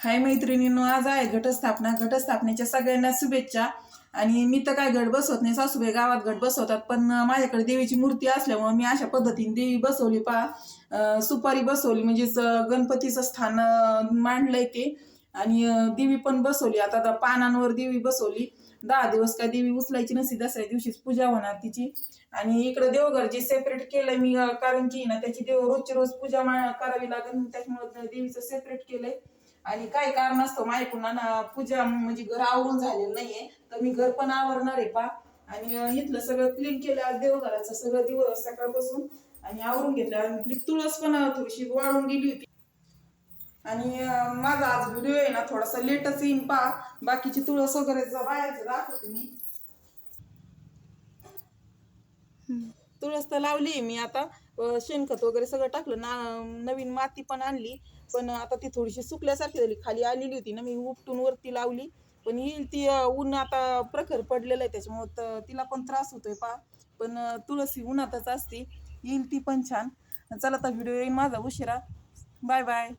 हाय मैत्रिणींनो आज आहे घटस्थापना. घटस्थापनेच्या सगळ्यांना शुभेच्छा. आणि मी तर काय गट बसवत नाही सासूबाई गावात गट बसवतात पण माझ्याकडे देवीची मूर्ती असल्यामुळे मी अशा पद्धतीने देवी बसवली पा सुपारी बसवली. म्हणजेच गणपतीचं स्थान मांडलंय ते. आणि देवी पण बसवली. आता आता पानांवर देवी बसवली. दहा दिवस काय देवी उचलायची नसती दसऱ्या दिवशीच पूजा होणार तिची. आणि इकडे देवघर जे सेपरेट केलंय मी कारण की ना त्याची देव रोजची रोज पूजा करावी लागेल त्याच्यामुळे देवीचं सेपरेट केलंय. आणि काय कारण असतं माहिती ना पूजा म्हणजे घर आवरून झालेलं नाहीये. तर मी घर पण आवरणार आहे पा. आणि इथलं सगळं क्लीन केलं आज देवघराचं सगळं दिवस सकाळपासून. आणि आवरून घेतलं. आणि तुळस पण थोडीशी वाळून गेली होती. आणि माझा आज व्हिडिओ आहे ना थोडासा लेटच येईन पा. बाकीची तुळस वगैरे बाहेरचं दाखवते मी. तुळस तर लावली मी आता. शेणखत वगैरे सगळं टाकलं. ना नवीन माती पण आणली. पण आता ती थोडीशी सुकल्यासारखी झाली. खाली आलेली होती ना मी उपटून वरती लावली. पण येईल ती ऊन आता प्रखर पडलेलं आहे. त्याच्यामुळं तर तिला पण त्रास होतोय पा पण तुळस ही उन्हातच असते. येईल ती पण छान. चला आता व्हिडिओ येईल माझा. उशिरा. Bye bye.